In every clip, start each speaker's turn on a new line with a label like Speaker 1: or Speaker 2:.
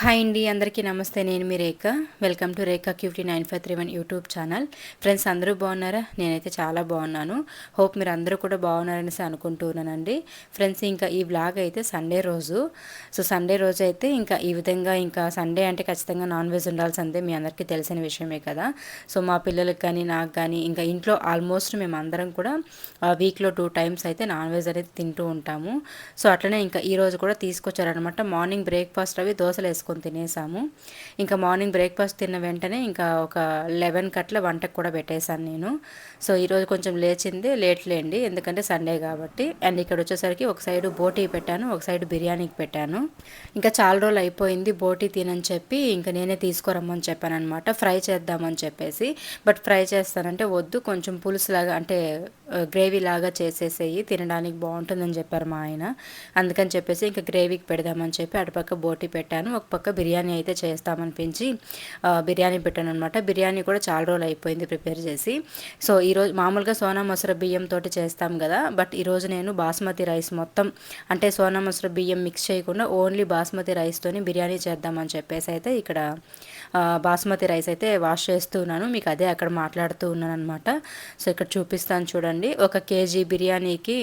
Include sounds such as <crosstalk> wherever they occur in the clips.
Speaker 1: Hi అండి అందరికీ నమస్తే. నేను మీ Rekha. Welcome to Rekha QT nine five three one YouTube channel. Friends అందరూ బాగున్నారా? నేనైతే చాలా బాగున్నాను. హోప్ మీరు అందరూ కూడా బాగున్నారనేసి అనుకుంటున్నానండి. ఫ్రెండ్స్ ఇంకా ఈ బ్లాగ్ అయితే సండే రోజు. సో సండే రోజు అయితే ఇంకా ఈ విధంగా ఇంకా సండే అంటే ఖచ్చితంగా నాన్ వెజ్ ఉండాల్సిందే మీ అందరికీ తెలిసిన విషయమే కదా. సో మా పిల్లలకి కానీ నాకు కానీ ఇంకా ఇంట్లో ఆల్మోస్ట్ మేము అందరం కూడా వీక్లో టూ టైమ్స్ అయితే నాన్ వెజ్ అనేది తింటూ ఉంటాము. సో అట్లనే ఇంకా ఈ రోజు కూడా తీసుకొచ్చారనమాట మార్నింగ్ బ్రేక్ఫాస్ట్ అవి దోశలు వేసుకొని చేసుకొని తినేసాము. ఇంకా మార్నింగ్ బ్రేక్ఫాస్ట్ తిన్న వెంటనే ఇంకా ఒక లెవెన్ కట్ల వంటకు కూడా పెట్టేశాను నేను. సో ఈరోజు కొంచెం లేచింది లేట్లేండి ఎందుకంటే సండే కాబట్టి. అండ్ ఇక్కడ వచ్చేసరికి ఒక సైడు బోటీ పెట్టాను ఒక సైడ్ బిర్యానీకి పెట్టాను. ఇంకా చాలా రోజులు అయిపోయింది బోటీ తినని చెప్పి ఇంకా నేనే తీసుకురమ్మని చెప్పాను అనమాట ఫ్రై చేద్దామని చెప్పేసి. బట్ ఫ్రై చేస్తానంటే వద్దు కొంచెం పులుసు లాగా అంటే గ్రేవీ లాగా చేసేసేయి తినడానికి బాగుంటుందని చెప్పారు మా ఆయన. అందుకని చెప్పేసి ఇంకా గ్రేవీకి పెడదామని చెప్పి అటుపక్క బోటీ పెట్టాను ఒక పక్క బిర్యానీ అయితే చేస్తామనిపించి బిర్యానీ పెట్టాను అనమాట బిర్యానీ కూడా చాలా రోజులు అయిపోయింది ప్రిపేర్ చేసి. సో ఈరోజు మామూలుగా సోనా మసూర బియ్యంతో చేస్తాం కదా బట్ ఈరోజు నేను బాస్మతి రైస్ మొత్తం అంటే సోనా మసూర బియ్యం మిక్స్ చేయకుండా ఓన్లీ బాస్మతి రైస్తోని బిర్యానీ చేద్దామని చెప్పేసి అయితే ఇక్కడ బాస్మతి రైస్ అయితే వాష్ చేస్తున్నాను మీకు అదే అక్కడ మాట్లాడుతూ ఉన్నాను అనమాట సో ఇక్కడ చూపిస్తాను చూడండి. ఒక కేజీ బిర్యానీకి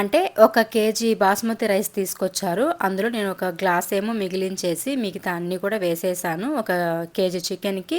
Speaker 1: అంటే ఒక కేజీ బాస్మతి రైస్ తీసుకొచ్చారు. అందులో నేను ఒక గ్లాస్ ఏమో మిగిలించేసి మిగతా అన్నీ కూడా వేసేసాను. ఒక కేజీ చికెన్కి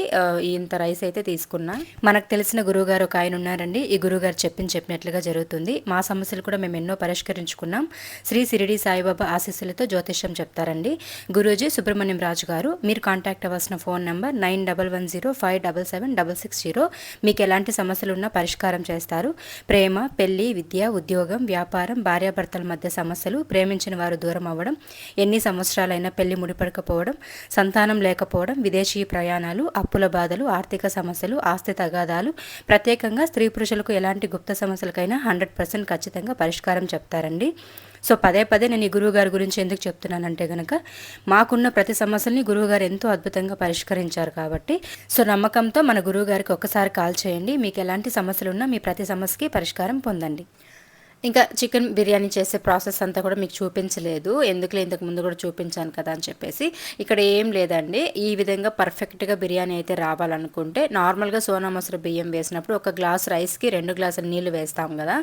Speaker 1: ఇంత రైస్ అయితే తీసుకున్నా. మనకు తెలిసిన గురువుగారు ఒక ఆయన ఉన్నారండి. ఈ గురువుగారు చెప్పింది చెప్పినట్లుగా జరుగుతుంది. మా సమస్యలు కూడా మేము ఎన్నో పరిష్కరించుకున్నాం. శ్రీ సిరిడి సాయిబాబా ఆశీస్సులతో జ్యోతిష్యం చెప్తారండి. గురూజీ సుబ్రహ్మణ్యం రాజు గారు మీరు కాంటాక్ట్ అవ్వాల్సిన phone number nine double one zero five double seven double six zero. మీకు ఎలాంటి సమస్యలు ఉన్నా పరిష్కారం చేస్తారు. ప్రేమ పెళ్ళి విద్య ఉద్యోగం వ్యాపారం ప్రకారం భార్యాభర్తల మధ్య సమస్యలు ప్రేమించిన వారు దూరం అవ్వడం ఎన్ని సంవత్సరాలైనా పెళ్ళి ముడిపడకపోవడం సంతానం లేకపోవడం విదేశీ ప్రయాణాలు అప్పుల బాధలు ఆర్థిక సమస్యలు ఆస్తి తగాదాలు ప్రత్యేకంగా స్త్రీ పురుషులకు ఎలాంటి గుప్త సమస్యలకైనా హండ్రెడ్ పర్సెంట్ ఖచ్చితంగా పరిష్కారం చెప్తారండి. సో పదే పదే నేను ఈ గురువుగారి గురించి ఎందుకు చెప్తున్నానంటే కనుక మాకున్న ప్రతి సమస్యల్ని గురువుగారు ఎంతో అద్భుతంగా పరిష్కరించారు కాబట్టి. సో నమ్మకంతో మన గురువుగారికి ఒక్కసారి కాల్ చేయండి. మీకు ఎలాంటి సమస్యలు ఉన్నా మీ ప్రతి సమస్యకి పరిష్కారం పొందండి. ఇంకా చికెన్ బిర్యానీ చేసే ప్రాసెస్ అంతా కూడా మీకు చూపించలేదు. ఎందుకులే ఇంతకు ముందు కూడా చూపించాను కదా అని చెప్పేసి. ఇక్కడ ఏం లేదండి. ఈ విధంగా పర్ఫెక్ట్గా బిర్యానీ అయితే రావాలనుకుంటే నార్మల్గా సోనా మసూర బియ్యం వేసినప్పుడు ఒక గ్లాస్ రైస్కి రెండు గ్లాసుల నీళ్ళు వేస్తాం కదా.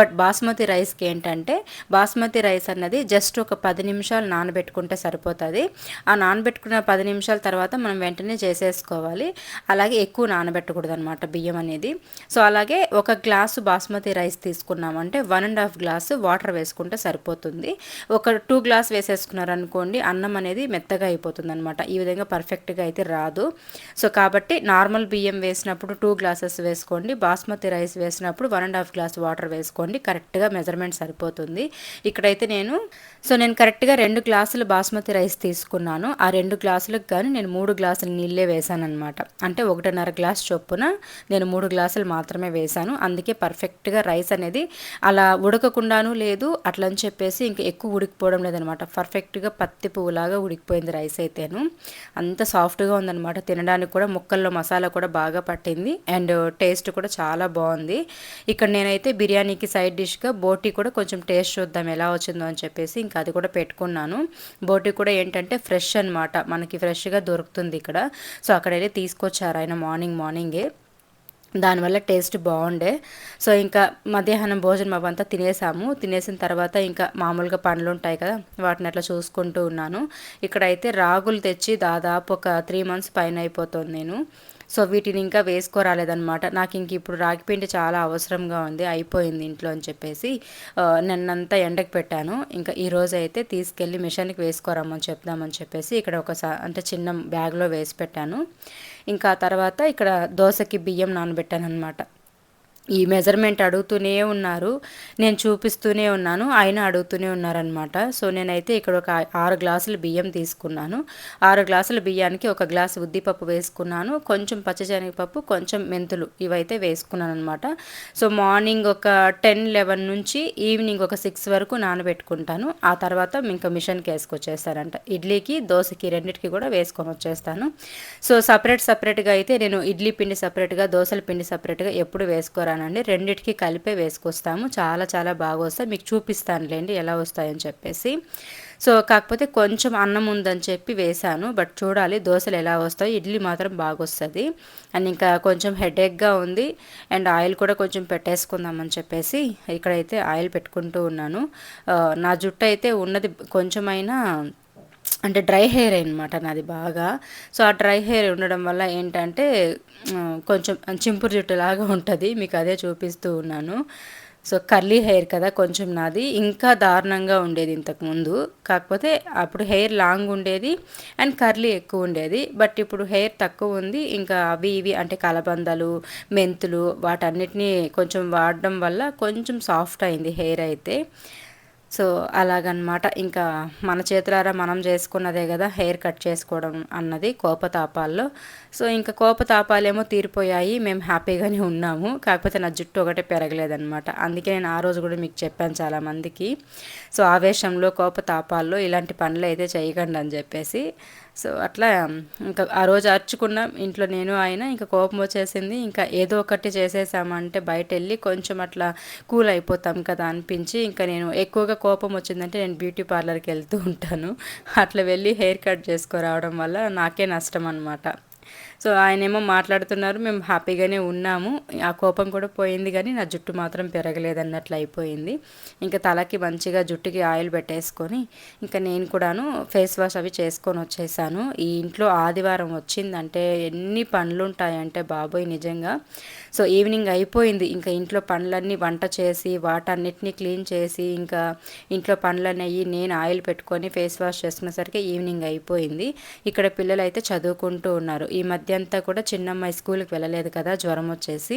Speaker 1: బట్ బాస్మతి రైస్కి ఏంటంటే బాస్మతి రైస్ అన్నది జస్ట్ ఒక పది నిమిషాలు నానబెట్టుకుంటే సరిపోతుంది. ఆ నానబెట్టుకున్న పది నిమిషాల తర్వాత మనం వెంటనే చేసేసుకోవాలి. అలాగే ఎక్కువ నానబెట్టకూడదు అనమాట బియ్యం అనేది. సో అలాగే ఒక గ్లాసు బాస్మతి రైస్ తీసుకున్నామంటే one and half glass water వేసుకుంటే సరిపోతుంది. ఒక టూ గ్లాస్ వేసేసుకున్నారనుకోండి అన్నం అనేది మెత్తగా అయిపోతుంది అనమాట ఈ విధంగా పర్ఫెక్ట్గా అయితే రాదు. సో కాబట్టి నార్మల్ బియ్యం వేసినప్పుడు టూ గ్లాసెస్ వేసుకోండి. బాస్మతి రైస్ వేసినప్పుడు one and half glass water వేసుకోండి. కరెక్ట్గా మెజర్మెంట్ సరిపోతుంది. ఇక్కడైతే నేను సో నేను కరెక్ట్గా రెండు గ్లాసులు బాస్మతి రైస్ తీసుకున్నాను. ఆ రెండు గ్లాసులకు కానీ నేను మూడు గ్లాసులు నీళ్ళే వేశానమాట అంటే ఒకటిన్నర గ్లాస్ చొప్పున నేను మూడు గ్లాసులు మాత్రమే వేశాను అందుకే పర్ఫెక్ట్గా రైస్ అనేది అలా ఉడకకుండాను లేదు. అట్లని చెప్పేసి ఇంకా ఎక్కువ ఉడికిపోవడం లేదనమాట. పర్ఫెక్ట్గా పత్తి పువ్వులాగా ఉడికిపోయింది రైస్ అయితేను. అంత సాఫ్ట్గా ఉందనమాట. తినడానికి కూడా ముక్కల్లో మసాలా కూడా బాగా పట్టింది. అండ్ టేస్ట్ కూడా చాలా బాగుంది. ఇక్కడ నేనైతే బిర్యానీకి సైడ్ డిష్గా బోటీ కూడా కొంచెం టేస్ట్ చూద్దాం ఎలా వచ్చిందో అని చెప్పేసి ఇంకా అది కూడా పెట్టుకున్నాను. బోటీ కూడా ఏంటంటే ఫ్రెష్ అనమాట మనకి ఫ్రెష్గా దొరుకుతుంది ఇక్కడ. సో అక్కడైతే తీసుకొచ్చారు ఆయన మార్నింగ్ మార్నింగే. దానివల్ల టేస్ట్ బాగుండే. సో ఇంకా మధ్యాహ్నం భోజనం అవంతా తినేసాము. తినేసిన తర్వాత ఇంకా మామూలుగా పండ్లు ఉంటాయి కదా వాటిని అట్లా చూసుకుంటూ ఉన్నాను. ఇక్కడైతే రాగులు తెచ్చి దాదాపు ఒక త్రీ మంత్స్ పైన అయిపోతుంది నేను. సో వీటిని ఇంకా వేసుకోరాలేదనమాట నాకు ఇంక ఇప్పుడు రాగిపిండి చాలా అవసరంగా ఉంది అయిపోయింది ఇంట్లో అని చెప్పేసి నిన్నంతా ఎండకు పెట్టాను. ఇంకా ఈరోజు అయితే తీసుకెళ్ళి మిషన్కి వేసుకోరమ్మని చెప్దామని చెప్పేసి ఇక్కడ ఒక అంటే చిన్న బ్యాగ్లో వేసి పెట్టాను. ఇంకా తర్వాత ఇక్కడ దోశకి బియ్యం నానబెట్టాను అనమాట ఈ మెజర్మెంట్ అడుగుతూనే ఉన్నారు. నేను చూపిస్తూనే ఉన్నాను. ఆయన అడుగుతూనే ఉన్నారనమాట సో నేనైతే ఇక్కడ ఒక ఆరు గ్లాసులు బియ్యం తీసుకున్నాను. ఆరు గ్లాసుల బియ్యానికి ఒక గ్లాసు ఉద్దిపప్పు వేసుకున్నాను. కొంచెం పచ్చశనగపప్పు కొంచెం మెంతులు ఇవైతే వేసుకున్నాను అనమాట సో మార్నింగ్ ఒక టెన్ లెవెన్ నుంచి ఈవినింగ్ ఒక సిక్స్ వరకు నానబెట్టుకుంటాను. ఆ తర్వాత ఇంకా మిషన్కి వేసుకొచ్చేస్తానంట ఇడ్లీకి దోశకి రెండింటికి కూడా వేసుకొని వచ్చేస్తాను. సో సపరేట్ సపరేట్గా అయితే నేను ఇడ్లీ పిండి సపరేట్గా దోశల పిండి సపరేట్గా ఎప్పుడు వేసుకోరా వేసుకుంటానండి రెండిటికి కలిపే వేసుకొస్తాము. చాలా చాలా బాగా వస్తాయి. మీకు చూపిస్తానులేండి ఎలా వస్తాయని చెప్పేసి. సో కాకపోతే కొంచెం అన్నం ఉందని చెప్పి వేశాను. బట్ చూడాలి దోశలు ఎలా వస్తాయి. ఇడ్లీ మాత్రం బాగా వస్తుంది. అండ్ ఇంకా కొంచెం హెడేక్గా ఉంది. అండ్ ఆయిల్ కూడా కొంచెం పెట్టేసుకుందామని చెప్పేసి ఇక్కడైతే ఆయిల్ పెట్టుకుంటూ ఉన్నాను. నా జుట్టు అయితే ఉన్నది కొంచెమైనా అంటే డ్రై హెయిర్ అనమాట నాది బాగా. సో ఆ డ్రై హెయిర్ ఉండడం వల్ల ఏంటంటే కొంచెం చింపురు జుట్టులాగా <laughs> ఉంటుంది. మీకు అదే చూపిస్తూ ఉన్నాను. సో కర్లీ హెయిర్ కదా కొంచెం నాది. ఇంకా దారుణంగా ఉండేది ఇంతకుముందు కాకపోతే అప్పుడు హెయిర్ లాంగ్ ఉండేది అండ్ కర్లీ ఎక్కువ ఉండేది. బట్ ఇప్పుడు హెయిర్ తక్కువ ఉంది. ఇంకా అవి ఇవి అంటే కలబందలు మెంతులు వాటన్నిటినీ కొంచెం వాడడం వల్ల కొంచెం సాఫ్ట్ అయింది హెయిర్ అయితే. సో అలాగనమాట. ఇంకా మన చేతులారా మనం చేసుకున్నదే కదా హెయిర్ కట్ చేసుకోవడం అన్నది కోపతాపాల్లో. సో ఇంకా కోపతాపాలేమో తీరిపోయాయి మేము హ్యాపీగానే ఉన్నాము. కాకపోతే నా జుట్టు ఒకటే పెరగలేదనమాట. అందుకే నేను ఆ రోజు కూడా మీకు చెప్పాను చాలామందికి. సో ఆవేశంలో కోపతాపాల్లో ఇలాంటి పనులు అయితే చేయకండి అని చెప్పేసి సో అట్లా ఇంకా ఆ రోజు అర్చుకున్నాం ఇంట్లో నేను ఆయన ఇంకా కోపం వచ్చేసింది. ఇంకా ఏదో ఒకటి చేసేసామంటే బయట వెళ్ళి కొంచెం అట్లా కూల్ అయిపోతాం కదా అనిపించి ఇంకా నేను ఎక్కువగా కోపం వచ్చిందంటే నేను బ్యూటీ పార్లర్కి వెళ్తూ ఉంటాను. అట్లా వెళ్ళి హెయిర్ కట్ చేసుకురావడం వల్ల నాకే నష్టం అనమాట సో ఆయన ఏమో మాట్లాడుతున్నారు మేము హ్యాపీగానే ఉన్నాము. ఆ కోపం కూడా పోయింది కానీ నా జుట్టు మాత్రం పెరగలేదన్నట్లు అయిపోయింది. ఇంకా తలకి మంచిగా జుట్టుకి ఆయిల్ పెట్టేసుకొని ఇంకా నేను కూడాను ఫేస్ వాష్ అవి చేసుకొని వచ్చేసాను. ఈ ఇంట్లో ఆదివారం వచ్చిందంటే ఎన్ని పనులు ఉంటాయంటే బాబోయ్ నిజంగా. సో ఈవినింగ్ అయిపోయింది. ఇంకా ఇంట్లో పనులన్నీ వంట చేసి వాటన్నిటిని క్లీన్ చేసి ఇంకా ఇంట్లో పనులన్నీ అయ్యి నేను ఆయిల్ పెట్టుకొని ఫేస్ వాష్ చేసుకునేసరికి ఈవినింగ్ అయిపోయింది. ఇక్కడ పిల్లలు అయితే చదువుకుంటూ ఉన్నారు. ఈ మధ్య అంతా కూడా చిన్నమ్మాయి స్కూల్కి వెళ్ళలేదు కదా జ్వరం వచ్చేసి.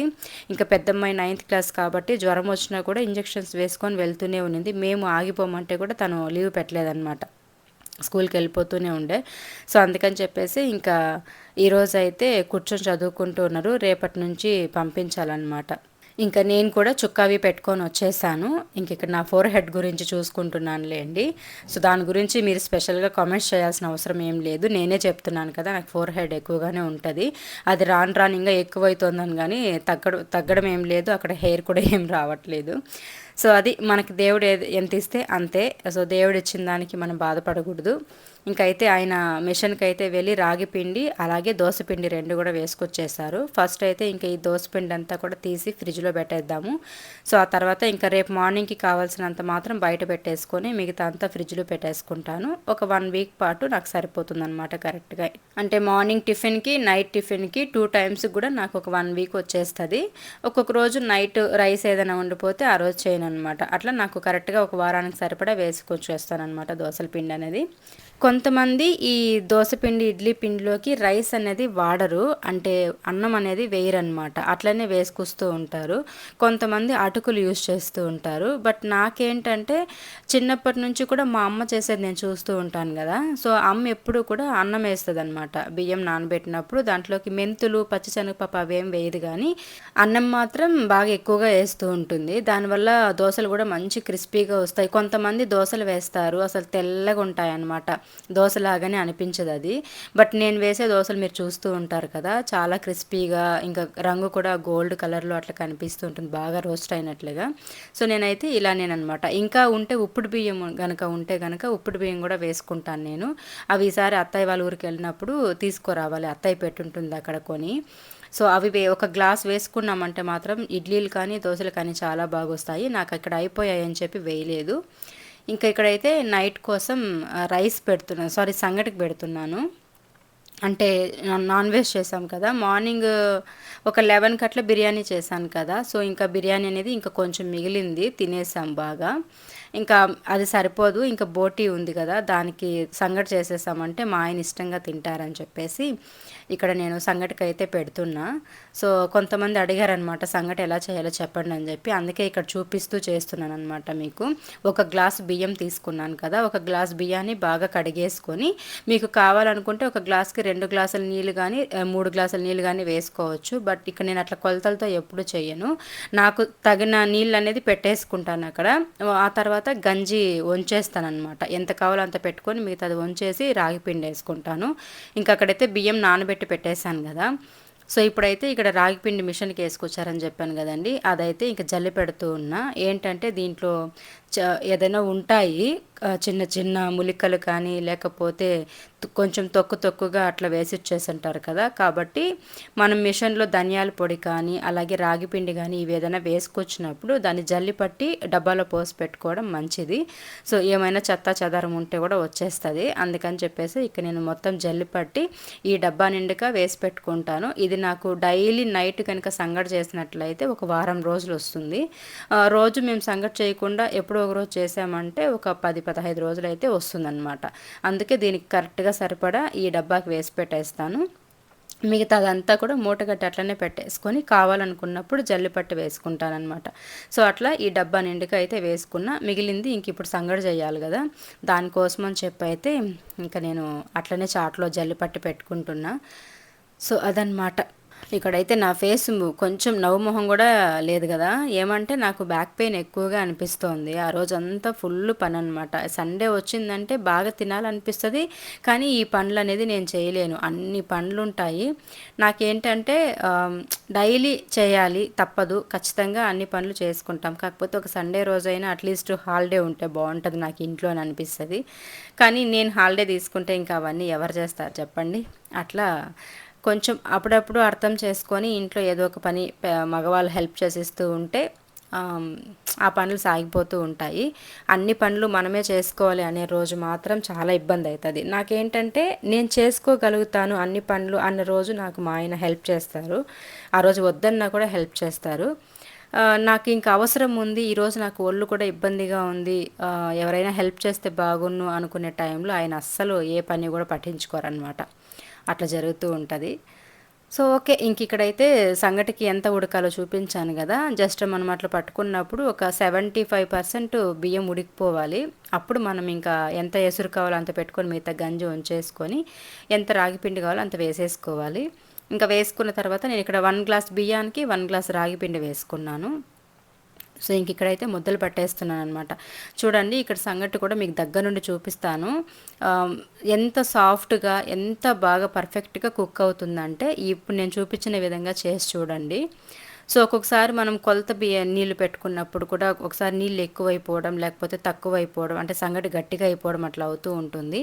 Speaker 1: ఇంకా పెద్దమ్మాయి నైన్త్ క్లాస్ కాబట్టి జ్వరం వచ్చినా కూడా ఇంజెక్షన్స్ వేసుకొని వెళ్తూనే ఉన్నింది. మేము ఆగిపోమంటే కూడా తను లీవ్ పెట్టలేదన్నమాట. స్కూల్కి వెళ్ళిపోతూనే ఉండే. సో అందుకని చెప్పేసి ఇంకా ఈరోజు అయితే కూర్చొని చదువుకుంటూ ఉన్నారు. రేపటి నుంచి పంపించాలన్నమాట. ఇంకా నేను కూడా చుక్కావి పెట్టుకొని వచ్చేసాను. ఇంక ఇక్కడ నా ఫోర్ హెడ్ గురించి చూసుకుంటున్నానులేండి సో దాని గురించి మీరు స్పెషల్గా కామెంట్స్ చేయాల్సిన అవసరం ఏం లేదు. నేనే చెప్తున్నాను కదా నాకు ఫోర్ హెడ్ ఎక్కువగానే ఉంటుంది. అది రాను రాను ఇంకా ఎక్కువైతుందని కానీ తగ్గడం తగ్గడం ఏం లేదు. అక్కడ హెయిర్ కూడా ఏం రావట్లేదు. సో అది మనకి దేవుడు ఎంత ఇస్తే అంతే. సో దేవుడు ఇచ్చిన దానికి మనం బాధపడకూడదు. ఇంకైతే ఆయన మిషన్కి అయితే వెళ్ళి రాగి పిండి అలాగే దోశపిండి రెండు కూడా వేసుకొచ్చేసారు. ఫస్ట్ అయితే ఇంకా ఈ దోశపిండి అంతా కూడా తీసి ఫ్రిడ్జ్లో పెట్టేద్దాము. సో ఆ తర్వాత ఇంకా రేపు మార్నింగ్కి కావాల్సినంత మాత్రం బయట పెట్టేసుకొని మిగతా అంతా ఫ్రిడ్జ్లో పెట్టేసుకుంటాను. ఒక వన్ వీక్ పాటు నాకు సరిపోతుంది అనమాట కరెక్ట్గా. అంటే మార్నింగ్ టిఫిన్కి నైట్ టిఫిన్కి టూ టైమ్స్ కూడా నాకు ఒక వన్ వీక్ వచ్చేస్తుంది. ఒక్కొక్క రోజు నైట్ రైస్ ఏదైనా ఉండిపోతే ఆ రోజు చేయను అనమాట అట్లా నాకు కరెక్ట్గా ఒక వారానికి సరిపడా వేసుకొచ్చేస్తాను అనమాట దోశల పిండి అనేది. కొంతమంది ఈ దోశపిండి ఇడ్లీ పిండిలోకి రైస్ అనేది వాడరు. అంటే అన్నం అనేది వేయరనమాట అట్లనే వేసుకొస్తూ ఉంటారు. కొంతమంది అటుకులు యూజ్ చేస్తూ ఉంటారు. బట్ నాకేంటంటే చిన్నప్పటి నుంచి కూడా మా అమ్మ చేసేది నేను చూస్తూ ఉంటాను కదా. సో అమ్మ ఎప్పుడు కూడా అన్నం వేస్తుంది అనమాట బియ్యం నానబెట్టినప్పుడు దాంట్లోకి మెంతులు పచ్చిశనగపప్పు అవేం వేయదు కానీ అన్నం మాత్రం బాగా ఎక్కువగా వేస్తూ ఉంటుంది. దానివల్ల దోశలు కూడా మంచి క్రిస్పీగా వస్తాయి. కొంతమంది దోశలు వేస్తారు. అసలు తెల్లగా ఉంటాయి అన్నమాట దోశలాగానే అనిపించదు అది. బట్ నేను వేసే దోశలు మీరు చూస్తూ ఉంటారు కదా చాలా క్రిస్పీగా ఇంకా రంగు కూడా గోల్డ్ కలర్లో అట్లా కనిపిస్తూ ఉంటుంది బాగా రోస్ట్ అయినట్లుగా. సో నేనైతే ఇలా నేనమాట ఇంకా ఉంటే ఉప్పుడు బియ్యం కనుక ఉంటే కనుక ఉప్పుడు బియ్యం కూడా వేసుకుంటాను నేను. అవి ఈసారి అత్తయ్య వాళ్ళ ఊరికి వెళ్ళినప్పుడు తీసుకురావాలి అత్తయ్య పెట్టుంటుంది అక్కడ కొని. సో అవి ఒక గ్లాస్ వేసుకున్నామంటే మాత్రం ఇడ్లీలు కానీ దోశలు కానీ చాలా బాగా వస్తాయి నాకు అక్కడ అయిపోయాయి అని చెప్పి వేయలేదు. ఇంకా ఇక్కడైతే నైట్ కోసం రైస్ పెడుతున్నాను సారీ సంగటికి పెడుతున్నాను. అంటే నాన్ వెజ్ చేసాం కదా. మార్నింగ్ ఒక లెవెన్ కట్ల బిర్యానీ చేశాను కదా. సో ఇంకా బిర్యానీ అనేది ఇంకా కొంచెం మిగిలింది తినేసాం బాగా. ఇంకా అది సరిపోదు ఇంకా బోటీ ఉంది కదా దానికి సంగటి చేసేసామంటే మా ఆయన ఇష్టంగా తింటారని చెప్పేసి ఇక్కడ నేను సంగటికి అయితే పెడుతున్నా. సో కొంతమంది అడిగారనమాట సంగటి ఎలా చేయాలో చెప్పండి అని చెప్పి. అందుకే ఇక్కడ చూపిస్తూ చేస్తున్నాను అనమాట మీకు. ఒక గ్లాస్ బియ్యం తీసుకున్నాను కదా ఒక గ్లాస్ బియ్యాన్ని బాగా కడిగేసుకొని మీకు కావాలనుకుంటే ఒక గ్లాస్కి రెండు గ్లాసుల నీళ్ళు కానీ మూడు గ్లాసుల నీళ్ళు కానీ వేసుకోవచ్చు. బట్ ఇక్కడ నేను అట్లా కొలతలతో ఎప్పుడు చేయను. నాకు తగిన నీళ్ళు అనేది పెట్టేసుకుంటాను అక్కడ. ఆ తర్వాత తర్వాత గంజి వంచేస్తాను ఎంత కావాలో అంత పెట్టుకొని మిగతా అది వంచేసి రాగి పిండి వేసుకుంటాను. ఇంకా అక్కడైతే బియ్యం నానబెట్టి పెట్టేశాను కదా. సో ఇప్పుడైతే ఇక్కడ రాగిపిండి మిషన్కి వేసుకొచ్చారని చెప్పాను కదండి. అదైతే ఇంకా జల్లి పెడుతూ ఉన్నా. ఏంటంటే దీంట్లో ఏదైనా ఉంటాయి చిన్న చిన్న ములికలు కానీ లేకపోతే కొంచెం తొక్కు తొక్కుగా అట్లా వేసి ఇచ్చేస్తుంటారు కదా. కాబట్టి మనం మిషన్లో ధనియాల పొడి కానీ అలాగే రాగి పిండి కానీ ఇవి ఏదైనా వేసుకొచ్చినప్పుడు దాన్ని జల్లి పట్టి డబ్బాలో పోసి పెట్టుకోవడం మంచిది. సో ఏమైనా చెత్త చెదారం ఉంటే కూడా వచ్చేస్తుంది. అందుకని చెప్పేసి ఇక నేను మొత్తం జల్లి పట్టి ఈ డబ్బా నిండుగా వేసి పెట్టుకుంటాను. ఇది నాకు డైలీ నైట్ కనుక సంగటి చేసినట్లయితే ఒక వారం రోజులు వస్తుంది. రోజు మేము సంగటి చేయకుండా ఎప్పుడో ఒక రోజు చేసామంటే ఒక పది పదహైదు రోజులు అయితే వస్తుందన్నమాట. అందుకే దీనికి కరెక్ట్గా సరిపడా ఈ డబ్బాకి వేసి పెట్టేస్తాను. మిగతా అదంతా కూడా మూటగట్టి అట్లనే పెట్టేసుకొని కావాలనుకున్నప్పుడు జల్లిపట్టు వేసుకుంటానమాట సో అట్లా ఈ డబ్బా నిండుగా అయితే వేసుకున్నా మిగిలింది ఇంక ఇప్పుడు సంగడి చేయాలి కదా. దానికోసం అని చెప్పి అయితే ఇంకా నేను అట్లనే చాట్లో జల్లిపట్టు పెట్టుకుంటున్నా. సో అదనమాట ఇక్కడైతే నా ఫేస్ కొంచెం నవ్వుమొహం కూడా లేదు కదా. ఏమంటే నాకు బ్యాక్ పెయిన్ ఎక్కువగా అనిపిస్తోంది. ఆ రోజంతా ఫుల్ పని అనమాట సండే వచ్చిందంటే బాగా తినాలనిపిస్తుంది కానీ ఈ పనులు అనేది నేను చేయలేను. అన్ని పనులు ఉంటాయి నాకేంటంటే డైలీ చేయాలి తప్పదు. ఖచ్చితంగా అన్ని పనులు చేసుకుంటాం. కాకపోతే ఒక సండే రోజైనా అట్లీస్ట్ హాలిడే ఉంటే బాగుంటుంది నాకు ఇంట్లో అని అనిపిస్తుంది. కానీ నేను హాలిడే తీసుకుంటే ఇంకా అవన్నీ ఎవరు చేస్తారు చెప్పండి? అట్లా కొంచెం అప్పుడప్పుడు అర్థం చేసుకొని ఇంట్లో ఏదో ఒక పని మగవాళ్ళు హెల్ప్ చేసేస్తూ ఉంటే ఆ పనులు సాగిపోతూ ఉంటాయి. అన్ని పనులు మనమే చేసుకోవాలి అనే రోజు మాత్రం చాలా ఇబ్బంది అవుతుంది నాకేంటంటే నేను చేసుకోగలుగుతాను అన్ని పనులు అన్న రోజు నాకు మా ఆయన హెల్ప్ చేస్తారు. ఆ రోజు వద్దన్నా కూడా హెల్ప్ చేస్తారు. నాకు ఇంకా అవసరం ఉంది. ఈరోజు నాకు ఒళ్ళు కూడా ఇబ్బందిగా ఉంది. ఎవరైనా హెల్ప్ చేస్తే బాగున్ను అనుకునే టైంలో ఆయన అస్సలు ఏ పని కూడా పట్టించుకోరనమాట అట్లా జరుగుతూ ఉంటుంది. సో ఓకే ఇంక ఇక్కడైతే సంగటికి ఎంత ఉడకాలో చూపించాను కదా జస్ట్ మనం అట్లా పట్టుకున్నప్పుడు ఒక సెవెంటీ ఫైవ్ పర్సెంట్ బియ్యం ఉడికిపోవాలి. అప్పుడు మనం ఇంకా ఎంత ఎసురు కావాలో అంత పెట్టుకొని మిగతా గంజి ఉంచేసుకొని ఎంత రాగిపిండి కావాలో అంత వేసేసుకోవాలి. ఇంకా వేసుకున్న తర్వాత నేను ఇక్కడ వన్ గ్లాస్ బియ్యానికి వన్ గ్లాస్ రాగిపిండి వేసుకున్నాను. సో ఇంక ఇక్కడైతే ముద్దలు పట్టేస్తున్నాను అనమాట చూడండి ఇక్కడ సంగటి కూడా మీకు దగ్గర నుండి చూపిస్తాను. ఎంత సాఫ్ట్గా ఎంత బాగా పర్ఫెక్ట్గా కుక్ అవుతుందంటే ఇప్పుడు నేను చూపించిన విధంగా చేసి చూడండి. సో ఒక్కొక్కసారి మనం కొలత బియ్య నీళ్ళు పెట్టుకున్నప్పుడు కూడా ఒకసారి నీళ్ళు ఎక్కువైపోవడం లేకపోతే తక్కువైపోవడం అంటే సంగటి గట్టిగా అయిపోవడం అట్లా అవుతూ ఉంటుంది.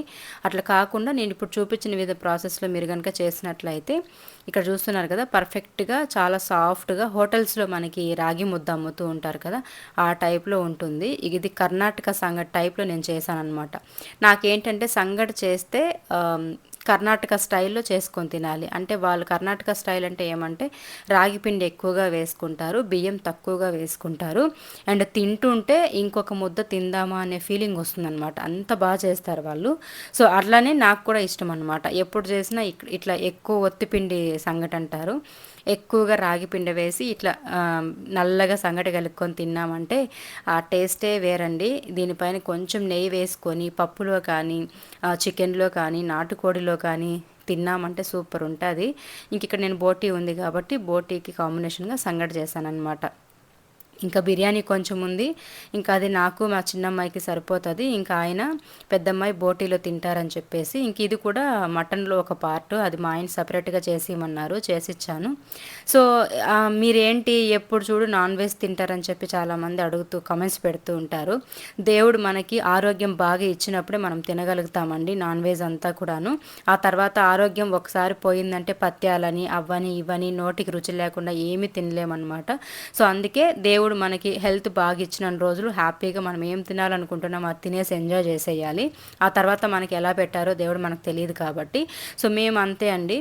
Speaker 1: అట్లా కాకుండా నేను ఇప్పుడు చూపించిన వివిధ ప్రాసెస్లో మీరు కనుక చేసినట్లయితే ఇక్కడ చూస్తున్నారు కదా పర్ఫెక్ట్గా చాలా సాఫ్ట్గా హోటల్స్లో మనకి రాగి ముద్ద అమ్ముతూ ఉంటారు కదా ఆ టైప్లో ఉంటుంది. ఇది కర్ణాటక సంగటి టైప్లో నేను చేశాను అనమాట నాకేంటంటే సంగటి చేస్తే కర్ణాటక స్టైల్లో చేసుకొని తినాలి. అంటే వాళ్ళు కర్ణాటక స్టైల్ అంటే ఏమంటే రాగి పిండి ఎక్కువగా వేసుకుంటారు బియ్యం తక్కువగా వేసుకుంటారు. అండ్ తింటుంటే ఇంకొక ముద్ద తిందామా అనే ఫీలింగ్ వస్తుందన్నమాట. అంత బాగా చేస్తారు వాళ్ళు. సో అట్లానే నాకు కూడా ఇష్టం అనమాట ఎప్పుడు చేసినా ఇట్లా ఎక్కువ ఒత్తిపిండి సంగటి అంటారు. ఎక్కువగా రాగి పిండి వేసి ఇట్లా నల్లగా సంగటి కలుపుకొని తిన్నామంటే ఆ టేస్టే వేరండి. దీనిపైన కొంచెం నెయ్యి వేసుకొని పప్పులో కానీ చికెన్లో కానీ నాటుకోడిలో కానీ తిన్నామంటే సూపర్ ఉంటుంది. ఇంక ఇక్కడ నేను బోటీ ఉంది కాబట్టి బోటీకి కాంబినేషన్గా సంగటి చేశాను అనమాట ఇంకా బిర్యానీ కొంచెం ఉంది. ఇంకా అది నాకు మా చిన్నమ్మాయికి సరిపోతుంది. ఇంకా ఆయన పెద్దమ్మాయి బోటీలో తింటారని చెప్పేసి ఇంక ఇది కూడా మటన్లో ఒక పార్ట్. అది మా ఆయన సపరేట్గా చేసి చేసిచ్చాను. సో మీరేంటి ఎప్పుడు చూడు నాన్ వెజ్ తింటారని చెప్పి చాలామంది అడుగుతూ కమెంట్స్ పెడుతూ ఉంటారు. దేవుడు మనకి ఆరోగ్యం బాగా ఇచ్చినప్పుడే మనం తినగలుగుతామండి నాన్ వెజ్ అంతా కూడాను. ఆ తర్వాత ఆరోగ్యం ఒకసారి పోయిందంటే పత్యాలని అవ్వని ఇవ్వని నోటికి రుచి లేకుండా ఏమీ తినలేమన్నమాట. సో అందుకే దేవుడు మనకి హెల్త్ బాగా ఇచ్చిన రోజులు హ్యాపీగా మనం ఏం తినాలనుకుంటున్నాం అది తినేసి ఎంజాయ్ చేసేయాలి. ఆ తర్వాత మనకి ఎలా పెట్టారో దేవుడు మనకు తెలియదు కాబట్టి. సో మేము అంతే అండి.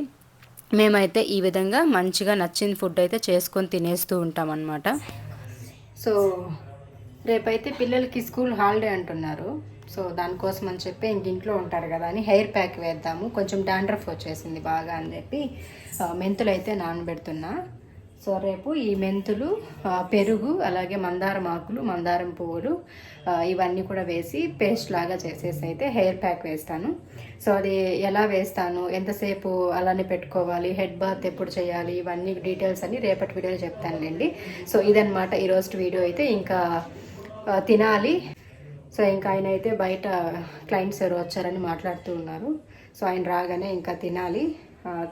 Speaker 1: మేమైతే ఈ విధంగా మంచిగా నచ్చిన ఫుడ్ అయితే చేసుకొని తినేస్తూ ఉంటాం అన్నమాట. సో రేపైతే పిల్లలకి స్కూల్ హాలిడే అంటున్నారు. సో దానికోసం అని చెప్పి ఇంక ఇంట్లో ఉంటారు కదా అని హెయిర్ ప్యాక్ వేద్దాము. కొంచెం డాండ్రఫ్ వచ్చేసింది బాగా అని చెప్పి మెంతులు అయితే నానబెడుతున్నా. సో రేపు ఈ మెంతులు పెరుగు అలాగే మందారం ఆకులు మందారం పువ్వులు ఇవన్నీ కూడా వేసి పేస్ట్ లాగా చేసేసి అయితే హెయిర్ ప్యాక్ వేస్తాను. సో అది ఎలా వేస్తాను ఎంతసేపు అలానే పెట్టుకోవాలి హెడ్ బాత్ ఎప్పుడు చేయాలి ఇవన్నీ డీటెయిల్స్ అన్ని రేపటి వీడియోలో చెప్తానులేండి. సో ఇదనమాట ఈరోజు వీడియో అయితే ఇంకా తినాలి. సో ఇంకా ఆయన అయితే బయట క్లయింట్స్ ఎవరు వచ్చారని మాట్లాడుతూ ఉన్నారు. సో ఆయన రాగానే ఇంకా తినాలి.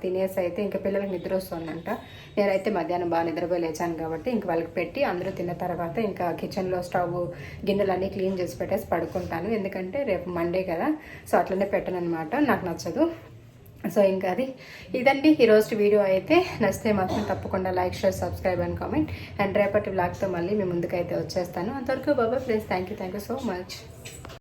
Speaker 1: తినేసి అయితే ఇంకా పిల్లలకి నిద్ర వస్తుందంట. నేనైతే మధ్యాహ్నం బాగా నిద్రపోయి లేచాను కాబట్టి ఇంక వాళ్ళకి పెట్టి అందరూ తిన్న తర్వాత ఇంకా కిచెన్లో స్టవ్ గిన్నెలన్నీ క్లీన్ చేసి పెట్టేసి పడుకుంటాను. ఎందుకంటే రేపు మండే కదా సో అట్లనే పెట్టను అనమాట నాకు నచ్చదు. సో ఇంకా అది. ఇదండి ఈరోజు వీడియో అయితే. నచ్చితే మాత్రం తప్పకుండా like share subscribe and comment. And రేపటి బ్లాగ్తో మళ్ళీ మీ ముందుకైతే వచ్చేస్తాను. అంతవరకు బాబా friends. Thank you thank you so much.